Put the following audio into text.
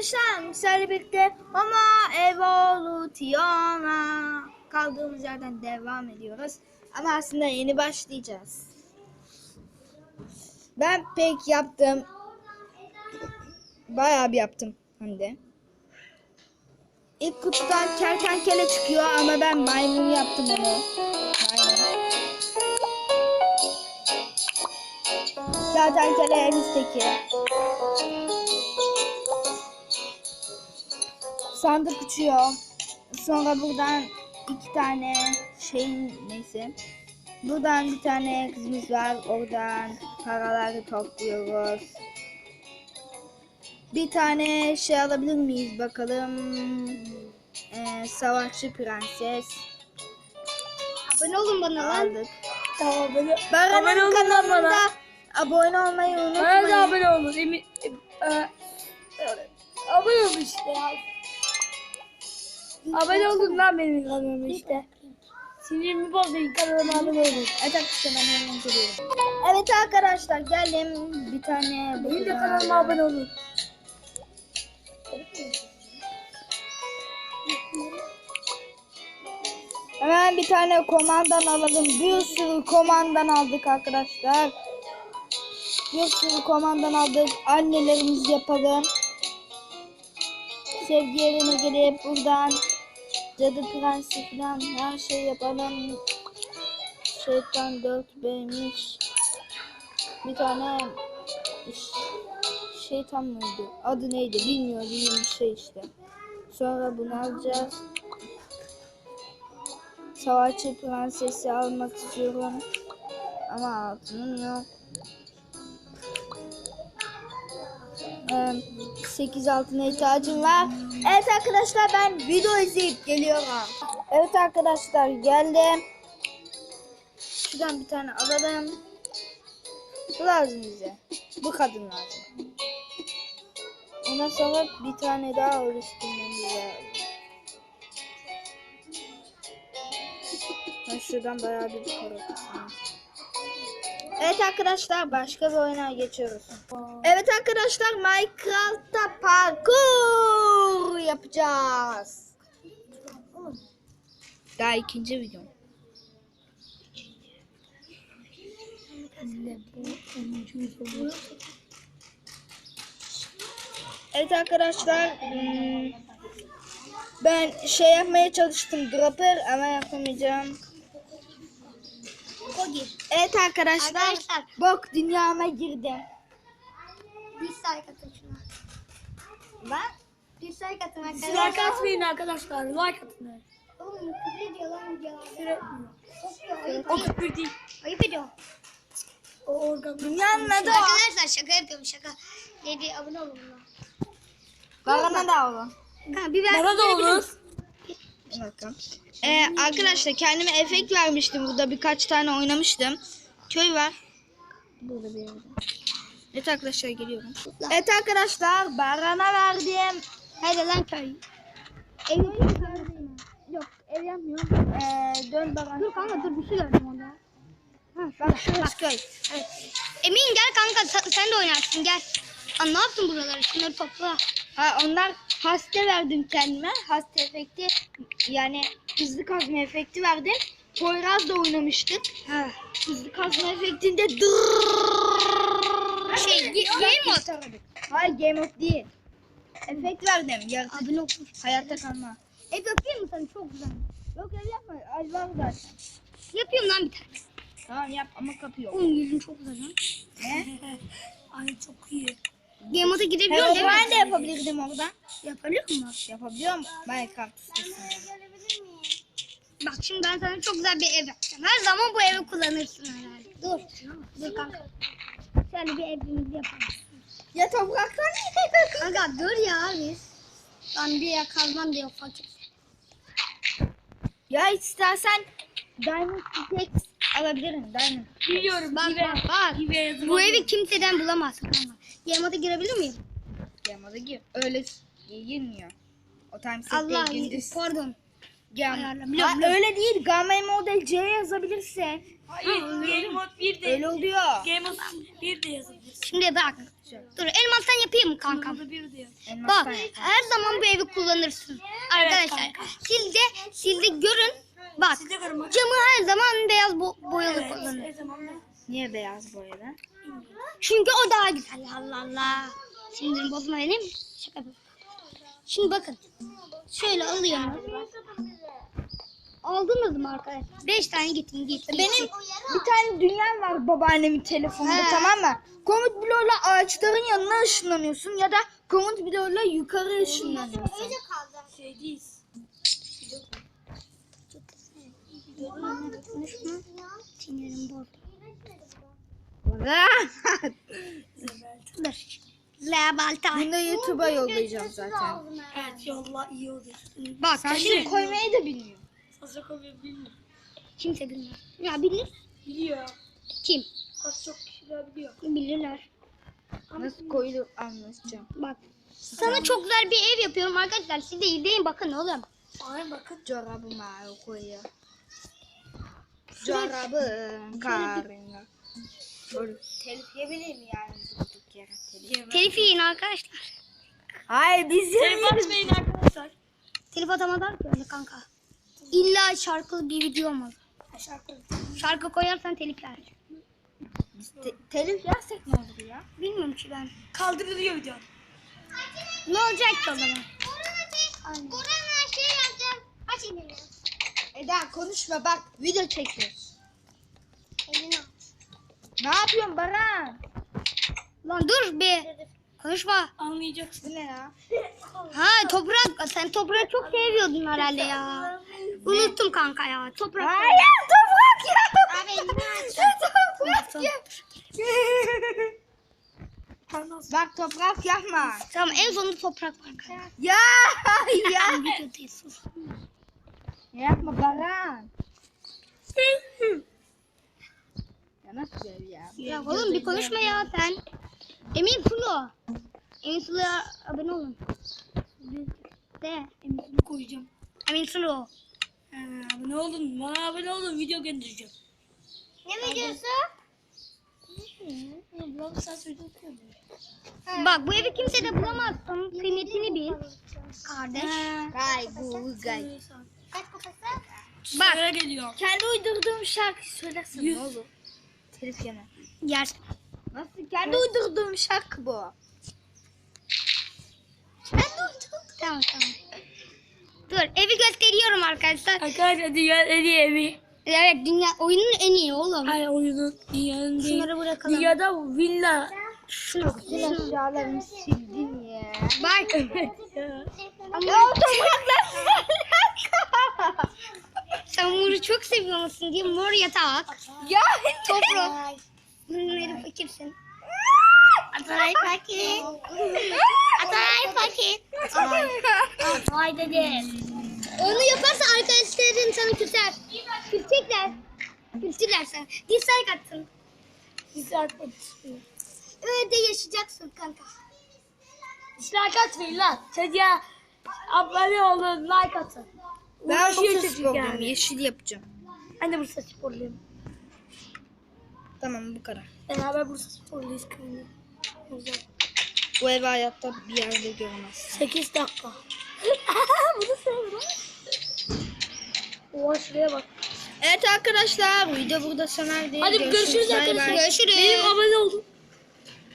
arkadaşlar sizlerle birlikte ama Evolution'a kaldığımız yerden devam ediyoruz. Ama aslında yeni başlayacağız. Ben pek yaptım. Bayağı bir yaptım hem de. İlk kutudan kertenkele çıkıyor ama ben maymun yaptım onu. Maymun. Kertenkele en üstteki. Sandık uçuyor. Sonra buradan iki tane şey neyse. Buradan bir tane kızımız var. Oradan paraları topluyoruz. Bir tane şey alabilir miyiz bakalım. Ee, savaşçı prenses. Abone olun bana lan. Aldık. Tamam abone. Abone olun kanalında bana. abone olmayı Bana da unutmayın. abone olun. Emin. e, e, abone olun işte ya. Abone olun lan benim kanalıma işte. Sinirimi bozmayın kanalıma abone olun. Evet arkadaşlar ben hemen geliyorum. Evet arkadaşlar geldim. Bir tane Benim de kanalıma abone olun. Hemen bir tane komandan alalım. Bir sürü komandan aldık arkadaşlar. Bir sürü komandan aldık. Annelerimiz yapalım. Sevgi yerine gelip buradan cadı prensi falan her şey yapalım. Şeytan 4B'miş. Bir tane şeytan mıydı? Adı neydi bilmiyorum. Bir şey işte. Sonra bunu alacağız. Savaşçı prensesi almak istiyorum. Ama altınım yok. 8 altına ihtiyacım var. Evet arkadaşlar ben video izleyip geliyorum. Evet arkadaşlar geldim. Şuradan bir tane alalım. Bu lazım bize. Bu kadın lazım. Ondan sonra bir tane daha oluşturmamız lazım. Ben şuradan bayağı bir para. Evet arkadaşlar başka bir oyuna geçiyoruz. Evet arkadaşlar Minecraft'ta parkur yapacağız. Daha ikinci video. Evet arkadaşlar hmm, ben şey yapmaya çalıştım dropper ama yapamayacağım. Evet arkadaşlar, Arkadaşlar. bok dünyama girdim. Bir like atın şuna. Ben Bir like atın Like arkadaşlar. atmayın arkadaşlar. Like atın. Oğlum küfür ediyor lan videolarda. O küfür değil. Ayıp ediyor. O organ. dünyanın adı o. Arkadaşlar şaka yapıyorum şaka. Dedi abone olun buna. Bana da oğlum. Kanka bir. Bana da olur. Bakın. Ee, arkadaşlar kendime efekt vermiştim. Burada birkaç tane oynamıştım. Köy var. Burada bir yerde. Evet arkadaşlar geliyorum. Evet arkadaşlar Baran'a verdim. Hadi lan köy. Ev Yok ev yapmıyorum. Ee, dön Baran. Dur kanka dur bir şey gördüm orada. Bak şurası köy. Emin gel kanka sen- de oynarsın gel. Aa, ne yaptın buraları? Şunları topla. Ha, onlar hasta verdim kendime. Hasta efekti yani hızlı kazma efekti verdim. Poyraz da oynamıştık. Ha, hızlı kazma efektinde dırrrr Şey, game mode. Hayır game of değil. Efekt verdim. Yaratıcı Abone olsun. hayatta kalma. Ev yapayım mı sana? Çok güzel. Yok ev yapma. Ay var zaten. Yapıyorum lan bir tane. Tamam yap ama kapı yok. Oğlum yüzün çok güzel lan. Ne? Ay çok iyi. Game Hey, değil mi? ben de yapabilirdim orada. Yapabiliyor musun? Yapabiliyorum. Minecraft ustasıyım. Bak şimdi ben sana çok güzel bir ev yapacağım. Her zaman bu evi kullanırsın herhalde. Dur. Dur kanka. Şöyle bir evimizi yapalım. Ya topraktan Kanka dur ya biz. Ben bir yer kazmam diyor fakir. Ya istersen Diamond Pickaxe alabilirim. Diamond. Biliyorum. Bak Hive. bak bak. Hive. Bu evi kimseden. Game mode'a girebilir miyim? Yamadı gir. Öyle girmiyor. O time Allah gündüz. pardon. Gam. ayarla, Ha, biliyorum, biliyorum. öyle değil. Game model C yazabilirsin. Hayır. Game mode 1 de. Öyle oluyor. Game mode 1 de yazabilirsin. Şimdi bak. Dur elmastan yapayım mı kankam? Bak her zaman bu evi kullanırsın. Arkadaşlar siz de siz de görün. Bak camı her zaman beyaz bo- boyalı kullanır. Niye beyaz boyalı? Çünkü o daha güzel. Allah Allah. Sinirimi bozma benim. Şaka. Şimdi bakın. Şöyle alıyorum. Aldınız mı arkadaşlar? Beş tane gittim gittim. Benim bir tane dünyam var babaannemin telefonunda He. tamam mı? Komut bloğuyla ağaçların yanına ışınlanıyorsun ya da komut bloğuyla yukarı ışınlanıyorsun. Şeydeyiz. Konuşma. Sinirim bozdu. Rahat. Dur. La balta. Bunu da YouTube'a yollayacağım zaten. Evet yolla iyi olur. Bak Sen şimdi koymayı da bilmiyorsun. Fazla koymayı bilmiyor. kimse bilmez. Ya bilir. Biliyor. Kim? Az çok kişiler biliyor. Bilirler. Nasıl koyulur anlatacağım. Bak. Sana çok güzel bir ev yapıyorum arkadaşlar. Siz de izleyin bakın oğlum. Aynen bakın. Çorabıma koyuyor. Çorabım karına. Telif mi yani durduk yere telif? Telif yiyin arkadaşlar. Hayır biz Telif yemeyiz. atmayın arkadaşlar. Telif atamazlar ki öyle kanka. İlla şarkılı bir video olmalı. Şarkı. Şarkı koyarsan telif yer. Te- telif yersek ne olur ya? Bilmiyorum ki ben. Kaldırılıyor video. Ne olacak ki o zaman? Eda konuşma bak video çekiyoruz. Ne yapıyorsun Baran? Lan dur bir. Konuşma. Anlayacaksın. Ne ya? Ha toprak. Sen toprağı çok seviyordun herhalde ya. Unuttum kanka ya. Toprak. Hayır toprak ya. toprak ya. Bak toprak yapma. Tamam en sonunda toprak var kanka. Ya ya. Yapma Baran. ya nasıl ya? Ya oğlum bir konuşma ya sen. Emin Sulu. Emin Sulu'ya abone olun. De. Emisini koyacağım. Emin Sulu. Ee, abone olun. Bana abone olun. Video göndereceğim. Ne videosu? Bak bu evi kimse de bulamazsın. Kıymetini bil. Kardeş. Gay bu gay. Bak. Kendi uydurduğum şarkı söylersin Yüz. ne olur? Telif yeme. Yersin. Nasıl? Kendi uydurduğum şarkı bu. Tamam tamam. Dur evi gösteriyorum arkadaşlar. Arkadaşlar dünyanın en iyi evi. Evet dünya oyunun en iyi oğlum. Ay oyunun dünyanın. Şunları bırakalım. Dünyada villa. Şunu. Bütün eşyalarımı sildin ya. Bak. Ya topraklar Sen moru çok seviyor musun diye mor yatak. Ya Toprak. Bunları fakirsin. Atay fakir. Atay fakir. Vay dedi. Onu yaparsa arkadaşların sana küser. Külecekler. Küstüler sana. Dislike attın. Bizi atmak Öyle de yaşayacaksın kanka. Like atmayın lan. Çocuğa abone olun. Like atın. Ben bu saç yani. Yeşil yapacağım. Ben de Bursa sporluyum. Tamam bu kadar. Beraber Bursa sporluyuz. Güzel. Bu evi hayatta bir yerde görmezsin. 8 dakika. Bunu seviyorum. Oha şuraya bak. Evet arkadaşlar video burada sona erdi. Hadi görüşürüz arkadaşlar. Görüşürüz. Benim abone olun.